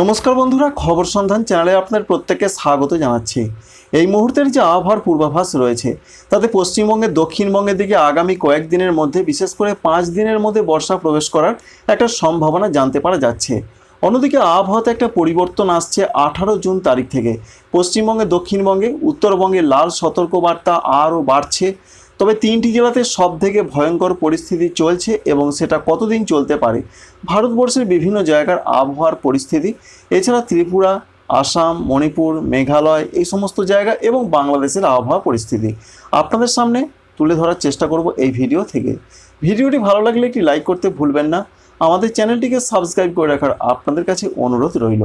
নমস্কার বন্ধুরা, খবর সন্ধান চ্যানেলে আপনার প্রত্যেককে স্বাগত জানাচ্ছি। এই মুহূর্তের যে আবহাওয়ার পূর্বাভাস রয়েছে, তাতে পশ্চিমবঙ্গের দক্ষিণবঙ্গের দিকে আগামী কয়েকদিনের মধ্যে, বিশেষ করে পাঁচ দিনের মধ্যে বর্ষা প্রবেশ করার একটা সম্ভাবনা জানতে পারা যাচ্ছে। অন্যদিকে আবহাওয়াতে একটা পরিবর্তন আসছে আঠারো জুন তারিখ থেকে। পশ্চিমবঙ্গে দক্ষিণবঙ্গে উত্তরবঙ্গে লাল সতর্কবার্তা আরও বাড়ছে। তবে তিনটি জেলাতে সব থেকে ভয়ঙ্কর পরিস্থিতি চলছে এবং সেটা কতদিন চলতে পারে? ভারতবর্ষের বিভিন্ন জায়গার আবহাওয়ার পরিস্থিতি, এছাড়া ত্রিপুরা, আসাম, মণিপুর, মেঘালয়, এই সমস্ত জায়গা এবং বাংলাদেশের আবহাওয়া পরিস্থিতি। আপনাদের সামনে তুলে ধরার চেষ্টা করব এই ভিডিও থেকে। ভিডিওটি ভালো লাগলে একটি লাইক করতে ভুলবেন না। আমাদের চ্যানেলটিকে সাবস্ক্রাইব করে রাখার আপনাদের কাছে অনুরোধ রইল।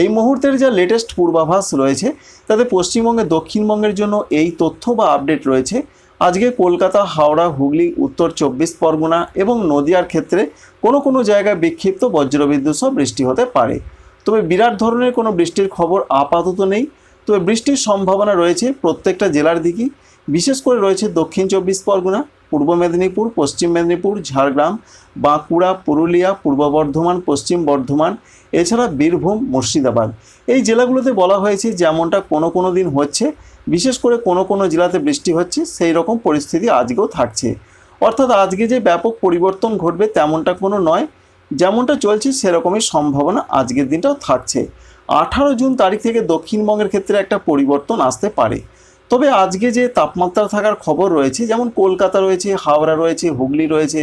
এই মুহূর্তের যা লেটেস্ট পূর্বাভাস রয়েছে, তাতে পশ্চিমবঙ্গে দক্ষিণবঙ্গের জন্য এই তথ্য বা আপডেট রয়েছে আজকে কলকাতা, হাওড়া, হুগলি, উত্তর চব্বিশ পরগনা এবং নদিয়ার ক্ষেত্রে কোনো কোনো জায়গায় বিক্ষিপ্ত বজ্রবিদ্যুৎ সহ বৃষ্টি হতে পারে। তবে বিরাট ধরনের কোনো বৃষ্টির খবর আপাতত নেই। তবে বৃষ্টির সম্ভাবনা রয়েছে প্রত্যেকটা জেলার দিকেই বিশেষ করে রয়েছে দক্ষিণ চব্বিশ পরগনা পূর্ব মেদিনীপুর, পশ্চিম মেদিনীপুর, ঝাড়গ্রাম, বাঁকুড়া, পুরুলিয়া, পূর্ব বর্ধমান, পশ্চিম বর্ধমান, এছাড়া বীরভূম, মুর্শিদাবাদ। এই জেলাগুলোতে বলা হয়েছে যেমনটা কোনো কোনো দিন হচ্ছে, বিশেষ করে কোনো কোনো জেলাতে বৃষ্টি হচ্ছে, সেই রকম পরিস্থিতি আজকেও থাকছে। অর্থাৎ আজকে যে ব্যাপক পরিবর্তন ঘটবে তেমনটা কোনো নয়, যেমনটা চলছে সেরকমই সম্ভাবনা আজকের দিনটাও থাকছে। আঠারো জুন তারিখ থেকে দক্ষিণবঙ্গের ক্ষেত্রে একটা পরিবর্তন আসতে পারে। তবে আজকে যে তাপমাত্রা থাকার খবর রয়েছে, যেমন কলকাতা রয়েছে, হাওড়া রয়েছে, হুগলি রয়েছে,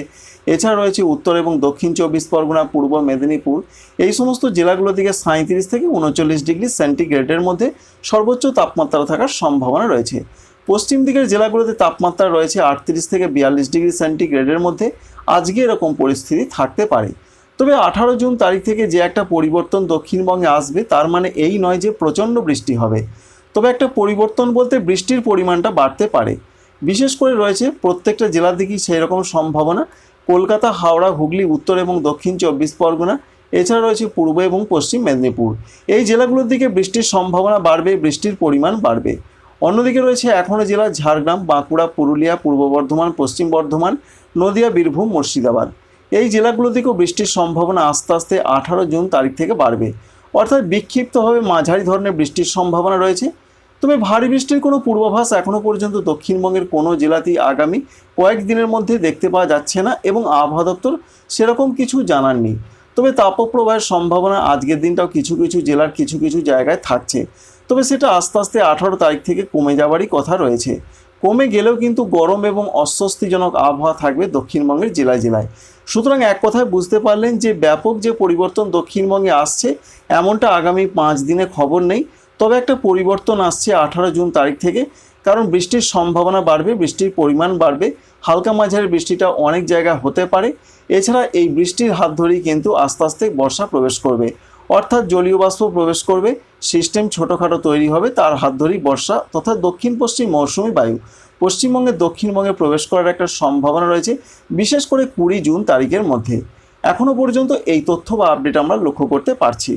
এছাড়া রয়েছে উত্তর এবং দক্ষিণ চব্বিশ পরগনা, পূর্ব মেদিনীপুর, এই সমস্ত জেলাগুলো থেকে সাঁত্রিশ থেকে উনচল্লিশ ডিগ্রি সেন্টিগ্রেডের মধ্যে সর্বোচ্চ তাপমাত্রা থাকার সম্ভাবনা রয়েছে। পশ্চিম দিকের জেলাগুলোতে তাপমাত্রা রয়েছে আটত্রিশ থেকে বিয়াল্লিশ ডিগ্রি সেন্টিগ্রেডের মধ্যে। আজকে এরকম পরিস্থিতি থাকতে পারে। তবে আঠারো জুন তারিখ থেকে যে একটা পরিবর্তন দক্ষিণবঙ্গে আসবে, তার মানে এই নয় যে প্রচণ্ড বৃষ্টি হবে। তবে একটা পরিবর্তন বলতে বৃষ্টির পরিমাণটা বাড়তে পারে। বিশেষ করে রয়েছে প্রত্যেকটা জেলার দিকেই সেই রকম সম্ভাবনা। কলকাতা, হাওড়া, হুগলি, উত্তর এবং দক্ষিণ চব্বিশ পরগনা, এছাড়া রয়েছে পূর্ব এবং পশ্চিম মেদিনীপুর। এই জেলাগুলোর দিকে বৃষ্টির সম্ভাবনা বাড়বে, বৃষ্টির পরিমাণ বাড়বে। অন্যদিকে রয়েছে এখনও জেলা ঝাড়গ্রাম, বাঁকুড়া, পুরুলিয়া, পূর্ব বর্ধমান, পশ্চিম বর্ধমান, নদিয়া, বীরভূম, মুর্শিদাবাদ। এই জেলাগুলো থেকেও বৃষ্টির সম্ভাবনা আস্তে আস্তে আঠারো জুন তারিখ থেকে বাড়বে। অর্থাৎ বিক্ষিপ্তভাবে মাঝারি ধরনের বৃষ্টির সম্ভাবনা রয়েছে। তবে ভারী বৃষ্টির কোনো পূর্বাভাস এখনও পর্যন্ত দক্ষিণবঙ্গের কোনো জেলাতেই আগামী কয়েকদিনের মধ্যে দেখতে পাওয়া যাচ্ছে না এবং আবহাওয়া দপ্তর সেরকম কিছু জানাননি তবে তাপপ্রবাহের সম্ভাবনা আজকের দিনটাও কিছু কিছু জেলার কিছু কিছু জায়গায় থাকছে। তবে সেটা আস্তে আস্তে আঠারো তারিখ থেকে কমে যাওয়ারই কথা রয়েছে। কমে গেলেও কিন্তু গরম এবং অস্বস্তিজনক আবহাওয়া থাকবে দক্ষিণবঙ্গের জেলায় জেলায়। সুতরাং এক কথায় বুঝতে পারলেন যে ব্যাপক যে পরিবর্তন দক্ষিণবঙ্গে আসছে, এমনটা আগামী পাঁচ দিনে খবর নেই। তবে একটা পরিবর্তন আসছে আঠারো জুন তারিখ থেকে। কারণ বৃষ্টির সম্ভাবনা বাড়বে, বৃষ্টির পরিমাণ বাড়বে, হালকা মাঝারি বৃষ্টিটা অনেক জায়গায় হতে পারে। এছাড়া এই বৃষ্টির হাত ধরেই কিন্তু আস্তে আস্তে বর্ষা প্রবেশ করবে। অর্থাৎ জলীয় বাষ্প প্রবেশ করবে। সিস্টেম ছোটোখাটো তৈরি হবে, তার হাত ধরেই বর্ষা তথা দক্ষিণ পশ্চিম মৌসুমি বায়ু। পশ্চিমবঙ্গে দক্ষিণবঙ্গে প্রবেশ করার একটা সম্ভাবনা রয়েছে, বিশেষ করে কুড়ি জুন তারিখের মধ্যে। এখনও পর্যন্ত এই তথ্য বা আপডেট আমরা লক্ষ্য করতে পারছি।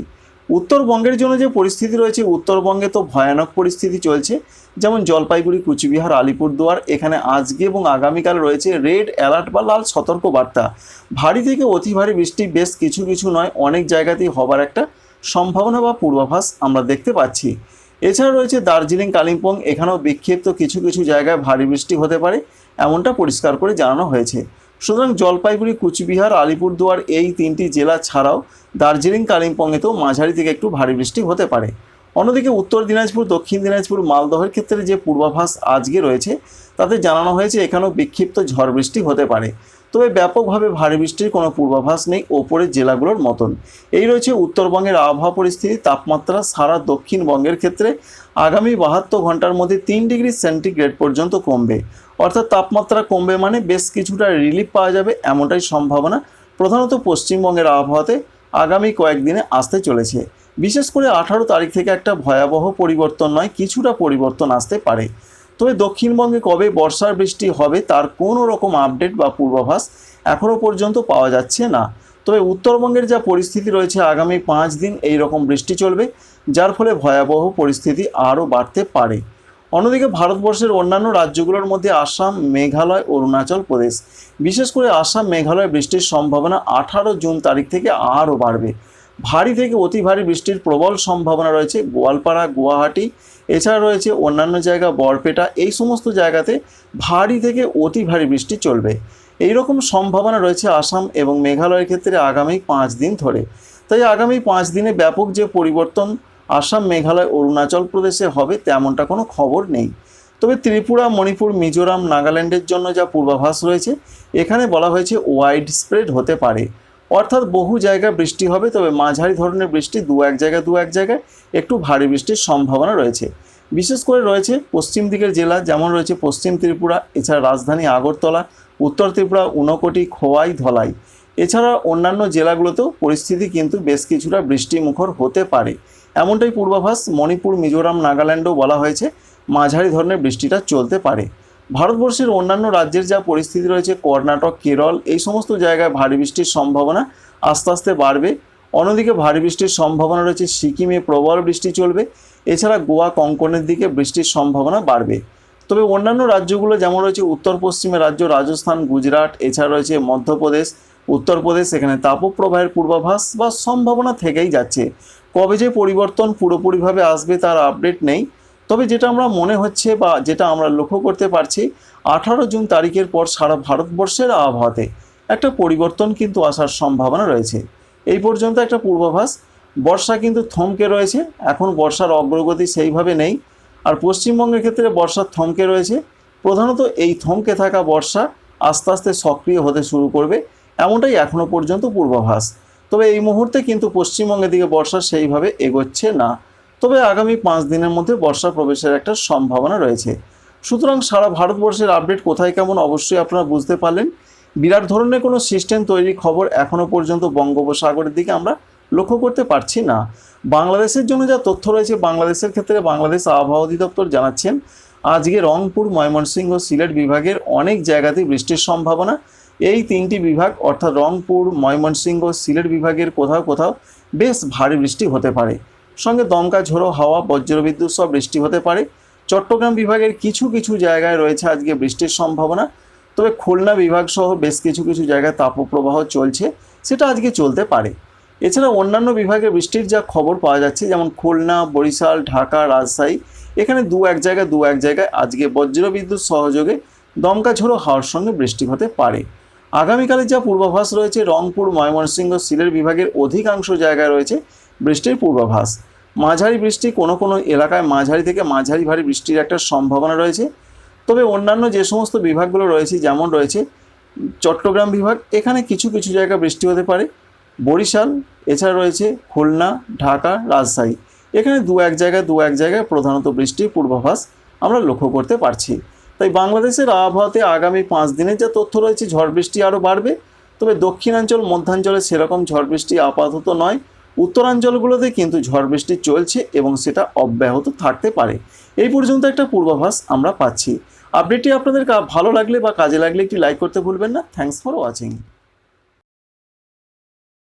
উত্তরবঙ্গের জন্য যে পরিস্থিতি রয়েছে, উত্তরবঙ্গে তো ভয়ানক পরিস্থিতি চলছে, যেমন জলপাইগুড়ি, কুচবিহার, আলিপুরদুয়ার, এখানে আজকে এবং আগামীকাল রয়েছে রেড অ্যালার্ট বা লাল সতর্ক বার্তা ভারী থেকে অতি ভারী বৃষ্টি বেশ কিছু কিছু নয়, অনেক জায়গাতেই হবার একটা সম্ভাবনা বা পূর্বাভাস আমরা দেখতে পাচ্ছি। এছাড়া রয়েছে দার্জিলিং, কালিম্পং, এখানেও বিক্ষিপ্ত কিছু কিছু জায়গায় ভারী বৃষ্টি হতে পারে, এমনটা পরিষ্কার করে জানানো হয়েছে। সুতরাং জলপাইগুড়ি, কুচবিহার, আলিপুরদুয়ার এই তিনটি জেলা ছাড়াও দার্জিলিং, কালিম্পংয়েতেও মাঝারি থেকে একটু ভারী বৃষ্টি হতে পারে। অন্যদিকে উত্তর দিনাজপুর, দক্ষিণ দিনাজপুর, মালদহের ক্ষেত্রে যে পূর্বাভাস আজকে রয়েছে, তাতে জানানো হয়েছে এখানেও বিক্ষিপ্ত ঝড় বৃষ্টি হতে পারে। তবে ব্যাপকভাবে ভারী বৃষ্টির কোনো পূর্বাভাস নেই ওপরের জেলাগুলোর মতন। এই রয়েছে উত্তরবঙ্গের আবহাওয়া পরিস্থিতি, তাপমাত্রা সারা দক্ষিণবঙ্গের ক্ষেত্রে আগামী বাহাত্তর ঘণ্টার মধ্যে তিন ডিগ্রি সেন্টিগ্রেড পর্যন্ত কমবে। অর্থাৎ তাপমাত্রা কমবে মানে বেশ কিছুটা রিলিফ পাওয়া যাবে এমনটাই সম্ভাবনা প্রধানত পশ্চিমবঙ্গের আবহাওয়াতে আগামী কয়েকদিনে আসতে চলেছে। বিশেষ করে আঠারো তারিখ থেকে একটা ভয়াবহ পরিবর্তন নয়, কিছুটা পরিবর্তন আসতে পারে। তবে দক্ষিণবঙ্গে কবে বর্ষার বৃষ্টি হবে তার কোনো রকম আপডেট বা পূর্বাভাস এখনও পর্যন্ত পাওয়া যাচ্ছে না। তবে উত্তরবঙ্গের যা পরিস্থিতি রয়েছে আগামী পাঁচ দিন এই রকম বৃষ্টি চলবে, যার ফলে ভয়াবহ পরিস্থিতি আরও বাড়তে পারে। অন্যদিকে ভারতবর্ষের অন্যান্য রাজ্যগুলোর মধ্যে আসাম, মেঘালয়, অরুণাচল প্রদেশ, বিশেষ করে আসাম, মেঘালয় বৃষ্টির সম্ভাবনা আঠারো জুন তারিখ থেকে আরও বাড়বে। ভারী থেকে অতি ভারী বৃষ্টির প্রবল সম্ভাবনা রয়েছে গোয়ালপাড়া, গুয়াহাটি। এছাড়া রয়েছে অন্যান্য জায়গা, বরপেটা। এই সমস্ত জায়গাতে ভারী থেকে অতি ভারী বৃষ্টি চলবে। এই রকম সম্ভাবনা রয়েছে আসাম এবং মেঘালয়ের ক্ষেত্রে আগামী পাঁচ দিন ধরে। তাই আগামী পাঁচ দিনে ব্যাপক যে পরিবর্তন আসাম, মেঘালয়, অরুণাচল প্রদেশে হবে তেমনটা কোনো খবর নেই। তবে ত্রিপুরা, মণিপুর, মিজোরাম, নাগাল্যান্ডের জন্য যা পূর্বাভাস রয়েছে, এখানে বলা হয়েছে ওয়াইড স্প্রেড হতে পারে। অর্থাৎ বহু জায়গায় বৃষ্টি হবে, তবে মাঝারি ধরনের বৃষ্টি দু এক জায়গায়, দু এক জায়গায় একটু ভারী বৃষ্টির সম্ভাবনা রয়েছে। বিশেষ করে রয়েছে পশ্চিম দিকের জেলা, যেমন রয়েছে পশ্চিম ত্রিপুরা, এছাড়া রাজধানী আগরতলা, উত্তর ত্রিপুরা উনকোটি খোয়াই, ধলাই। এছাড়া অন্যান্য জেলাগুলোতেও পরিস্থিতি কিন্তু বেশ কিছুটা বৃষ্টিমুখর হতে পারে। এমনটাই পূর্বাভাস মণিপুর, মিজোরাম, নাগাল্যান্ডও বলা হয়েছে মাঝারি ধরনের বৃষ্টিটা চলতে পারে। ভারতবর্ষের অন্যান্য রাজ্যের যা পরিস্থিতি রয়েছে, কর্ণাটক, কেরল, এই সমস্ত জায়গায় ভারী বৃষ্টির সম্ভাবনা আস্তে আস্তে বাড়বে। অন্যদিকে ভারী বৃষ্টির সম্ভাবনা রয়েছে, সিকিমে প্রবল বৃষ্টি চলবে। এছাড়া গোয়া, কঙ্কনের দিকে বৃষ্টির সম্ভাবনা বাড়বে। তবে অন্যান্য রাজ্যগুলো যেমন রয়েছে, উত্তর পশ্চিমে রাজ্য, রাজস্থান, গুজরাট, এছাড়া রয়েছে মধ্যপ্রদেশ, উত্তরপ্রদেশ, এখানে তাপপ্রবাহের পূর্বাভাস বা সম্ভাবনা থেকেই যাচ্ছে। কবে যে পরিবর্তন পুরোপুরিভাবে আসবে তার আপডেট নেই। তবে যেটা আমরা মনে হচ্ছে বা যেটা আমরা লক্ষ্য করতে পারছি, আঠারো জুন তারিখের পর সারা ভারতবর্ষের আবহাওয়াতে একটা পরিবর্তন কিন্তু আসার সম্ভাবনা রয়েছে। এই পর্যন্ত একটা পূর্বাভাস, বর্ষা কিন্তু থমকে রয়েছে, এখন বর্ষার অগ্রগতি সেইভাবে নেই। আর পশ্চিমবঙ্গের ক্ষেত্রে বর্ষার থমকে রয়েছে, প্রধানত এই থমকে থাকা বর্ষা আস্তে আস্তে সক্রিয় হতে শুরু করবে, এমনটাই এখনও পর্যন্ত পূর্বাভাস। তবে এই মুহূর্তে কিন্তু পশ্চিমবঙ্গের দিকে বর্ষা সেইভাবে এগোচ্ছে না। তবে আগামী পাঁচ দিনের মধ্যে বর্ষা প্রবেশের একটা সম্ভাবনা রয়েছে। সুতরাং সারা ভারতবর্ষের আপডেট কোথায় কেমন অবশ্যই আপনারা বুঝতে পারলেন। বিরাট ধরনের কোনো সিস্টেম তৈরির খবর এখনও পর্যন্ত বঙ্গোপসাগরের দিকে আমরা লক্ষ্য করতে পারছি না। বাংলাদেশের জন্য যা তথ্য রয়েছে, বাংলাদেশের ক্ষেত্রে বাংলাদেশ আবহাওয়া অধিদপ্তর জানাচ্ছেন, আজকে রংপুর, ময়মনসিংহ, সিলেট বিভাগের অনেক জায়গাতেই বৃষ্টির সম্ভাবনা। এই তিনটি বিভাগ, অর্থাৎ রংপুর, ময়মনসিংহ, সিলেট বিভাগের কোথাও কোথাও বেশ ভারী বৃষ্টি হতে পারে। সঙ্গে দমকা ঝোড়ো হাওয়া, বজ্রবিদ্যুৎ সব বৃষ্টি হতে পারে। চট্টগ্রাম বিভাগের কিছু কিছু জায়গায় রয়েছে আজকে বৃষ্টির সম্ভাবনা। তবে খুলনা বিভাগ সহ বেশ কিছু কিছু জায়গায় তাপপ্রবাহ চলছে, সেটা আজকে চলতে পারে। এছাড়া অন্যান্য বিভাগে বৃষ্টির যা খবর পাওয়া যাচ্ছে, যেমন খুলনা, বরিশাল, ঢাকা, রাজশাহী, এখানে দু এক জায়গায়, দু এক জায়গায় আজকে বজ্রবিদ্যুৎ সহযোগে দমকা ঝোড়ো হাওয়ার সঙ্গে বৃষ্টি হতে পারে। আগামীকালের যা পূর্বাভাস রয়েছে, রংপুর, ময়মনসিংহ, সিলেট বিভাগের অধিকাংশ জায়গায় রয়েছে বৃষ্টির পূর্বাভাস। মাঝারি বৃষ্টি কোনো কোনো এলাকায় মাঝারি থেকে মাঝারি ভারী বৃষ্টির একটা সম্ভাবনা রয়েছে। তবে অন্যান্য যে সমস্ত বিভাগগুলো রয়েছে, যেমন রয়েছে চট্টগ্রাম বিভাগ, এখানে কিছু কিছু জায়গায় বৃষ্টি হতে পারে। বরিশাল, এছাড়া রয়েছে খুলনা, ঢাকা, রাজশাহী। এখানে দু এক জায়গায় দু এক জায়গায় প্রধানত বৃষ্টির পূর্বাভাস আমরা লক্ষ্য করতে পারছি। তাই বাংলাদেশের আবহাওয়াতে আগামী পাঁচ দিনের যা তথ্য রয়েছে, ঝড় বৃষ্টি আরও বাড়বে। তবে দক্ষিণাঞ্চল, মধ্যাঞ্চলে সেরকম ঝড় বৃষ্টি আপাতত নয়। উত্তরাঞ্চলগুলোতে কিন্তু ঝড় বৃষ্টি চলছে এবং সেটা অব্যাহত থাকতে পারে। এই পর্যন্ত একটা পূর্বাভাস আমরা পাচ্ছি। আপডেটটি আপনাদের ভালো লাগলে বা কাজে লাগলে একটি লাইক করতে ভুলবেন না। Thanks for watching